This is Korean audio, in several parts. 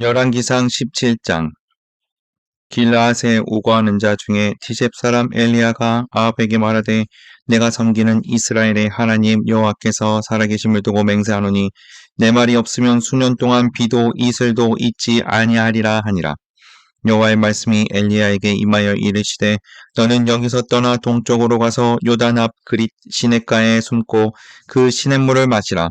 열왕기상 17장. 길라앗에 우거하는 자 중에 디셉 사람 엘리야가 아합에게 말하되 내가 섬기는 이스라엘의 하나님 여호와께서 살아계심을 두고 맹세하노니 내 말이 없으면 수년 동안 비도 이슬도 있지 아니하리라 하니라. 여호와의 말씀이 엘리야에게 임하여 이르시되 너는 여기서 떠나 동쪽으로 가서 요단 앞 그릿 시냇가에 숨고 그 시냇물을 마시라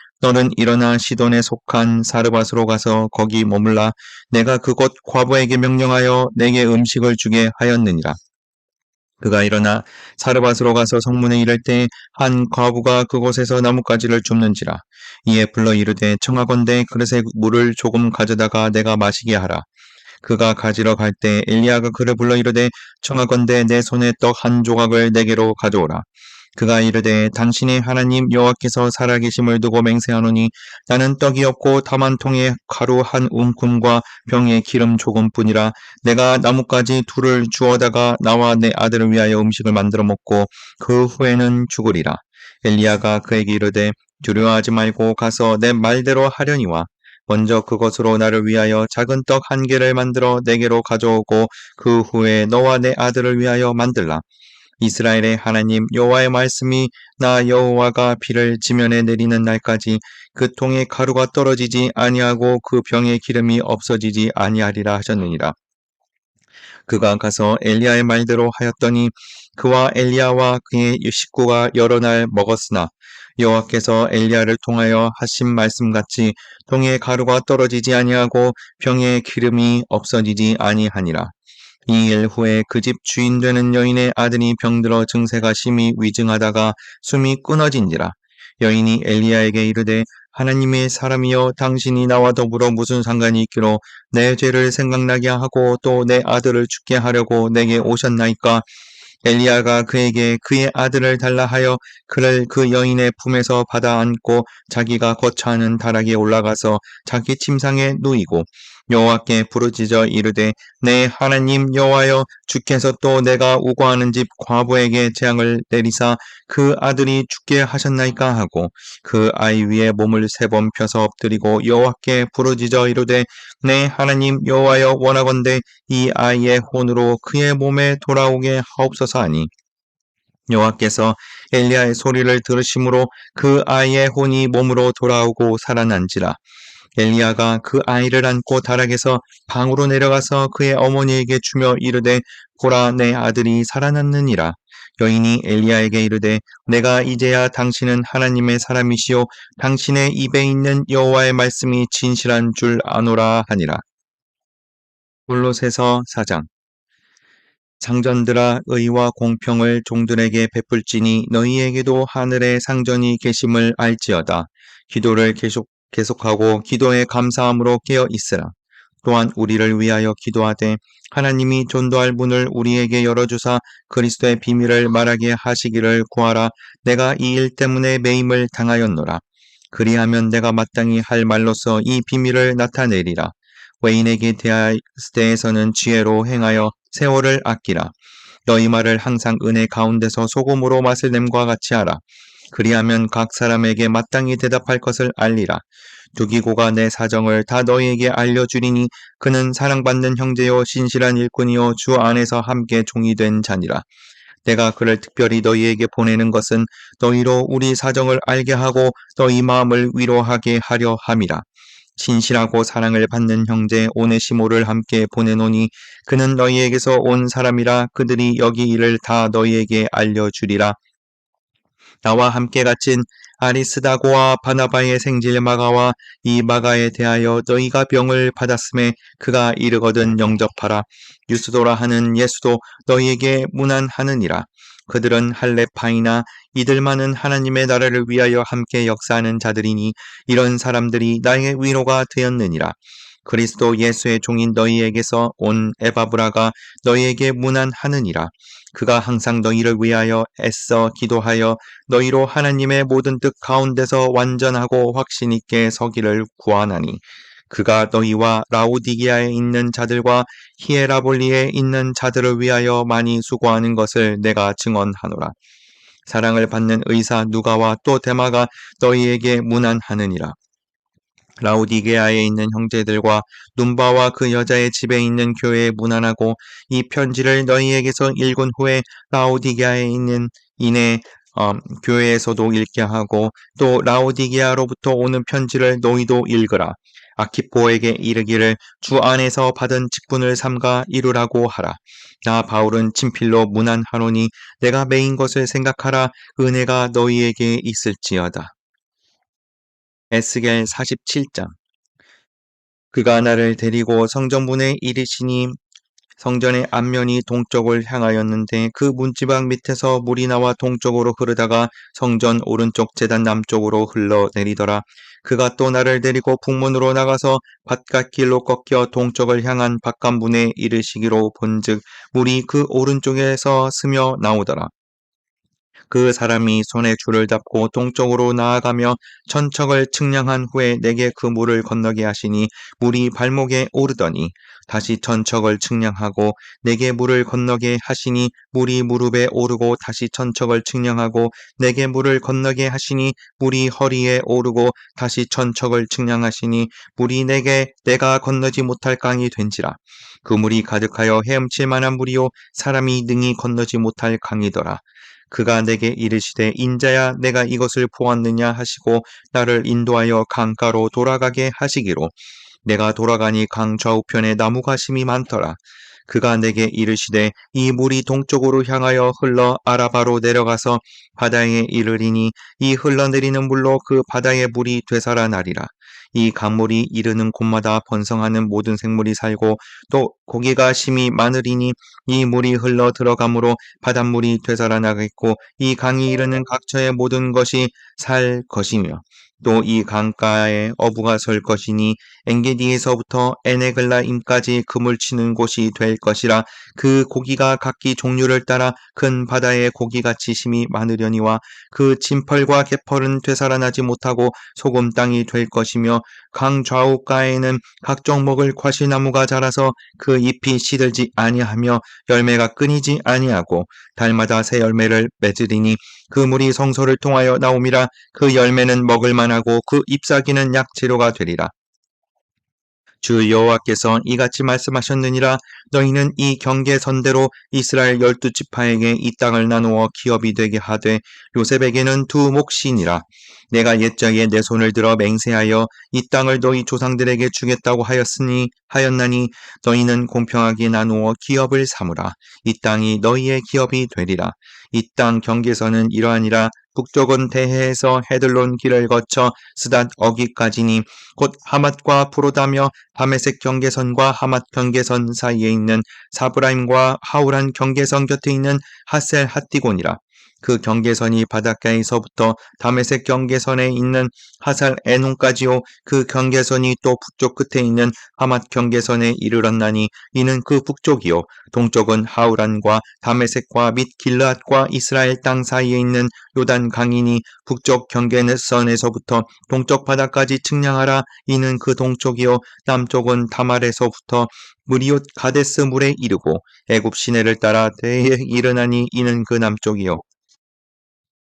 너는 일어나 시돈에 속한 사르밧으로 가서 거기 머물라 내가 그곳 과부에게 명령하여 내게 음식을 주게 하였느니라. 그가 일어나 사르밧으로 가서 성문에 이를 때 한 과부가 그곳에서 나뭇가지를 줍는지라. 이에 불러 이르되 청하건대 그릇에 물을 조금 가져다가 내가 마시게 하라. 그가 가지러 갈 때 엘리야가 그를 불러 이르되 청하건대 내 손에 떡 한 조각을 내게로 가져오라. 그가 이르되 당신의 하나님 여호와께서 살아계심을 두고 맹세하노니 나는 떡이 없고 다만 통에 가루 한 움큼과 병에 기름 조금뿐이라 내가 나뭇가지 둘을 주어다가 나와 내 아들을 위하여 음식을 만들어 먹고 그 후에는 죽으리라. 엘리야가 그에게 이르되 두려워하지 말고 가서 내 말대로 하려니와 먼저 그것으로 나를 위하여 작은 떡 한 개를 만들어 내게로 가져오고 그 후에 너와 내 아들을 위하여 만들라 이스라엘의 하나님 여호와의 말씀이 나 여호와가 비를 지면에 내리는 날까지 그 통에 가루가 떨어지지 아니하고 그 병에 기름이 없어지지 아니하리라 하셨느니라. 그가 가서 엘리야의 말대로 하였더니 그와 엘리야와 그의 식구가 여러 날 먹었으나 여호와께서 엘리야를 통하여 하신 말씀같이 통에 가루가 떨어지지 아니하고 병에 기름이 없어지지 아니하니라. 이 일 후에 그 집 주인 되는 여인의 아들이 병들어 증세가 심히 위증하다가 숨이 끊어진지라. 여인이 엘리야에게 이르되 하나님의 사람이여 당신이 나와 더불어 무슨 상관이 있기로 내 죄를 생각나게 하고 또 내 아들을 죽게 하려고 내게 오셨나이까 엘리야가 그에게 그의 아들을 달라 하여 그를 그 여인의 품에서 받아 안고 자기가 거처하는 다락에 올라가서 자기 침상에 누이고 여호와께 부르짖어 이르되 내 하나님 여호와여 주께서 또 내가 우고하는 집 과부에게 재앙을 내리사 그 아들이 죽게 하셨나이까 하고 그 아이 위에 몸을 세 번 펴서 엎드리고 여호와께 부르짖어 이르되 내 하나님 여호와여 원하건대 이 아이의 혼으로 그의 몸에 돌아오게 하옵소서 하니. 여호와께서 엘리야의 소리를 들으심으로 그 아이의 혼이 몸으로 돌아오고 살아난지라 엘리야가 그 아이를 안고 다락에서 방으로 내려가서 그의 어머니에게 주며 이르되 보라 내 아들이 살아났느니라. 여인이 엘리야에게 이르되 내가 이제야 당신은 하나님의 사람이시요 당신의 입에 있는 여호와의 말씀이 진실한 줄 아노라 하니라. 골로새서 사장 상전들아 의와 공평을 종들에게 베풀지니 너희에게도 하늘에 상전이 계심을 알지어다. 기도를 계속 계속하고 기도에 감사함으로 깨어 있으라. 또한 우리를 위하여 기도하되 하나님이 전도할 문을 우리에게 열어주사 그리스도의 비밀을 말하게 하시기를 구하라. 내가 이 일 때문에 매임을 당하였노라. 그리하면 내가 마땅히 할 말로서 이 비밀을 나타내리라. 외인에게 대해서는 지혜로 행하여 세월을 아끼라. 너희 말을 항상 은혜 가운데서 소금으로 맛을 냄과 같이 하라. 그리하면 각 사람에게 마땅히 대답할 것을 알리라. 두기고가 내 사정을 다 너희에게 알려주리니 그는 사랑받는 형제요 신실한 일꾼이요 주 안에서 함께 종이 된 자니라. 내가 그를 특별히 너희에게 보내는 것은 너희로 우리 사정을 알게 하고 너희 마음을 위로하게 하려 함이라. 신실하고 사랑을 받는 형제 오네시모를 함께 보내노니 그는 너희에게서 온 사람이라 그들이 여기 일을 다 너희에게 알려주리라. 나와 함께 갇힌 아리스다고와 바나바의 생질 마가와 이 마가에 대하여 너희가 병을 받았음에 그가 이르거든 영접하라. 유스도라 하는 예수도 너희에게 문안하느니라. 그들은 할레파이나 이들만은 하나님의 나라를 위하여 함께 역사하는 자들이니 이런 사람들이 나의 위로가 되었느니라. 그리스도 예수의 종인 너희에게서 온 에바브라가 너희에게 문안하느니라. 그가 항상 너희를 위하여 애써 기도하여 너희로 하나님의 모든 뜻 가운데서 완전하고 확신 있게 서기를 구하나니 그가 너희와 라우디기아에 있는 자들과 히에라볼리에 있는 자들을 위하여 많이 수고하는 것을 내가 증언하노라. 사랑을 받는 의사 누가와 또 데마가 너희에게 문안하느니라. 라우디게아에 있는 형제들과 눈바와 그 여자의 집에 있는 교회에 문안하고 이 편지를 너희에게서 읽은 후에 라우디게아에 있는 이내 어, 교회에서도 읽게 하고 또 라우디게아로부터 오는 편지를 너희도 읽으라. 아키포에게 이르기를 주 안에서 받은 직분을 삼가 이루라고 하라. 나 바울은 친필로 문안하노니 내가 메인 것을 생각하라 은혜가 너희에게 있을지어다. 에스겔 47장 그가 나를 데리고 성전문에 이르시니 성전의 앞면이 동쪽을 향하였는데 그 문지방 밑에서 물이 나와 동쪽으로 흐르다가 성전 오른쪽 재단 남쪽으로 흘러내리더라. 그가 또 나를 데리고 북문으로 나가서 바깥 길로 꺾여 동쪽을 향한 바깥문에 이르시기로 본즉 물이 그 오른쪽에서 스며 나오더라. 그 사람이 손에 줄을 잡고 동쪽으로 나아가며 천척을 측량한 후에 내게 그 물을 건너게 하시니 물이 발목에 오르더니 다시 천척을 측량하고 내게 물을 건너게 하시니 물이 무릎에 오르고 다시 천척을 측량하고 내게 물을 건너게 하시니 물이 허리에 오르고 다시 천척을 측량하시니 물이 내게 내가 건너지 못할 강이 된지라. 그 물이 가득하여 헤엄칠 만한 물이요 사람이 능히 건너지 못할 강이더라 그가 내게 이르시되 인자야 내가 이것을 보았느냐 하시고 나를 인도하여 강가로 돌아가게 하시기로 내가 돌아가니 강 좌우편에 나무가 심이 많더라. 그가 내게 이르시되 이 물이 동쪽으로 향하여 흘러 아라바로 내려가서 바다에 이르리니 이 흘러내리는 물로 그 바다의 물이 되살아나리라. 이 강물이 이르는 곳마다 번성하는 모든 생물이 살고 또 고기가 심이 많으리니 이 물이 흘러 들어가므로 바닷물이 되살아나겠고 이 강이 이르는 각처의 모든 것이 살 것이며 또 이 강가에 어부가 설 것이니 엔게디에서부터 에네글라임까지 그물 치는 곳이 될 것이라 그 고기가 각기 종류를 따라 큰 바다의 고기같이 심이 많으려니와 그 진펄과 개펄은 되살아나지 못하고 소금 땅이 될 것이며 강 좌우가에는 각종 먹을 과실나무가 자라서 그 잎이 시들지 아니하며 열매가 끊이지 아니하고 달마다 새 열매를 맺으리니 그 물이 성소를 통하여 나옴이라 그 열매는 먹을 만 하고 그 잎사귀는 약재료가 되리라. 주 여호와께서 이같이 말씀하셨느니라. 너희는 이 경계선대로 이스라엘 열두 지파에게 이 땅을 나누어 기업이 되게 하되 요셉에게는 두 몫이니라. 내가 옛적에 내 손을 들어 맹세하여 이 땅을 너희 조상들에게 주겠다고 하였으니 하였나니 너희는 공평하게 나누어 기업을 삼으라. 이 땅이 너희의 기업이 되리라. 이 땅 경계선은 이러하니라 북쪽은 대해에서 헤들론 길을 거쳐 스닷 어기까지니 곧 하맛과 프로다며 다메색 경계선과 하맛 경계선 사이에 있는 사브라임과 하우란 경계선 곁에 있는 하셀 핫디곤이라. 그 경계선이 바닷가에서부터 다메색 경계선에 있는 하살 에논까지요. 그 경계선이 또 북쪽 끝에 있는 하맛 경계선에 이르렀나니 이는 그 북쪽이요. 동쪽은 하우란과 다메색과 및 길르앗과 이스라엘 땅 사이에 있는 요단 강이니 북쪽 경계선에서부터 동쪽 바다까지 측량하라. 이는 그 동쪽이요. 남쪽은 다말에서부터 무리옷 가데스 물에 이르고 애굽 시내를 따라 대에 이르나니 이는 그 남쪽이요.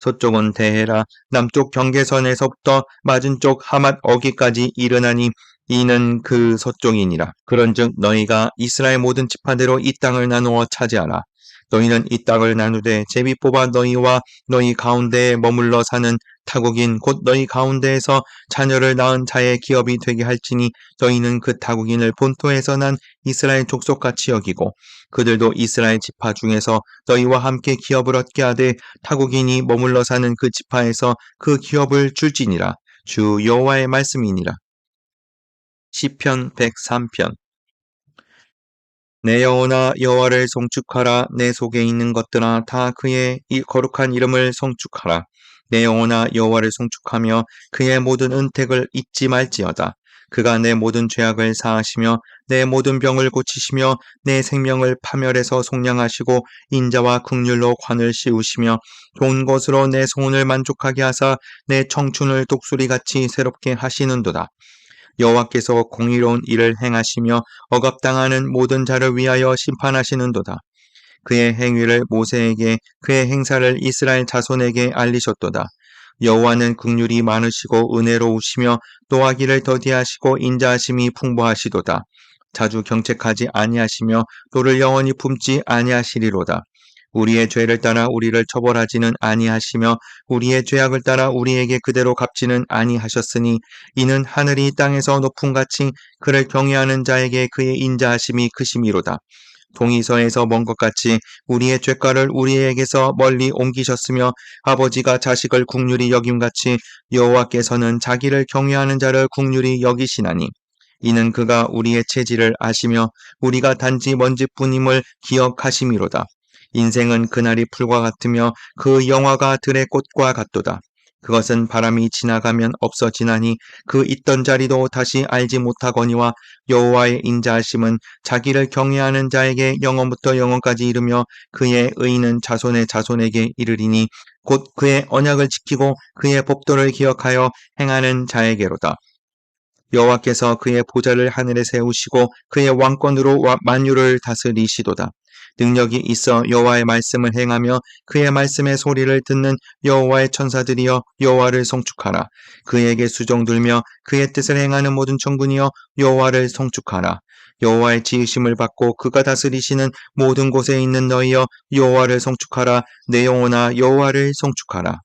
서쪽은 대해라 남쪽 경계선에서부터 맞은쪽 하맛 어기까지 이르나니 이는 그 서쪽이니라. 그런즉 너희가 이스라엘 모든 지파대로 이 땅을 나누어 차지하라. 너희는 이 땅을 나누되 제비 뽑아 너희와 너희 가운데에 머물러 사는 타국인 곧 너희 가운데에서 자녀를 낳은 자의 기업이 되게 할지니 너희는 그 타국인을 본토에서 난 이스라엘 족속같이 여기고 그들도 이스라엘 지파 중에서 너희와 함께 기업을 얻게 하되 타국인이 머물러 사는 그 지파에서 그 기업을 줄지니라. 주 여호와의 말씀이니라. 시편 103편 내 영혼아 여호와를 송축하라. 내 속에 있는 것들아 다 그의 이 거룩한 이름을 송축하라. 내 영혼아 여호와를 송축하며 그의 모든 은택을 잊지 말지어다. 그가 내 모든 죄악을 사하시며 내 모든 병을 고치시며 내 생명을 파멸해서 속량하시고 인자와 국률로 관을 씌우시며 좋은 것으로 내 소원을 만족하게 하사 내 청춘을 독수리같이 새롭게 하시는도다. 여호와께서 공의로운 일을 행하시며 억압당하는 모든 자를 위하여 심판하시는도다. 그의 행위를 모세에게 그의 행사를 이스라엘 자손에게 알리셨도다. 여호와는 국률이 많으시고 은혜로우시며 노하기를 더디하시고 인자하심이 풍부하시도다. 자주 경책하지 아니하시며 도를 영원히 품지 아니하시리로다. 우리의 죄를 따라 우리를 처벌하지는 아니하시며 우리의 죄악을 따라 우리에게 그대로 갚지는 아니하셨으니 이는 하늘이 땅에서 높음 같이 그를 경외하는 자에게 그의 인자하심이 크심이로다. 동이서에서 먼 것 같이 우리의 죄가를 우리에게서 멀리 옮기셨으며 아버지가 자식을 국률이 여김같이 여호와께서는 자기를 경외하는 자를 국률이 여기시나니 이는 그가 우리의 체질을 아시며 우리가 단지 먼지뿐임을 기억하심이로다. 인생은 그날이 풀과 같으며 그 영화가 들의 꽃과 같도다. 그것은 바람이 지나가면 없어지나니 그 있던 자리도 다시 알지 못하거니와 여호와의 인자하심은 자기를 경외하는 자에게 영원부터 영원까지 이르며 그의 의는 자손의 자손에게 이르리니 곧 그의 언약을 지키고 그의 법도를 기억하여 행하는 자에게로다. 여호와께서 그의 보좌를 하늘에 세우시고 그의 왕권으로 만유를 다스리시도다. 능력이 있어 여호와의 말씀을 행하며 그의 말씀의 소리를 듣는 여호와의 천사들이여 여호와를 송축하라. 그에게 수종 들며 그의 뜻을 행하는 모든 청군이여 여호와를 송축하라. 여호와의 지으심을 받고 그가 다스리시는 모든 곳에 있는 너희여 여호와를 송축하라. 내 영혼아 여호와를 송축하라.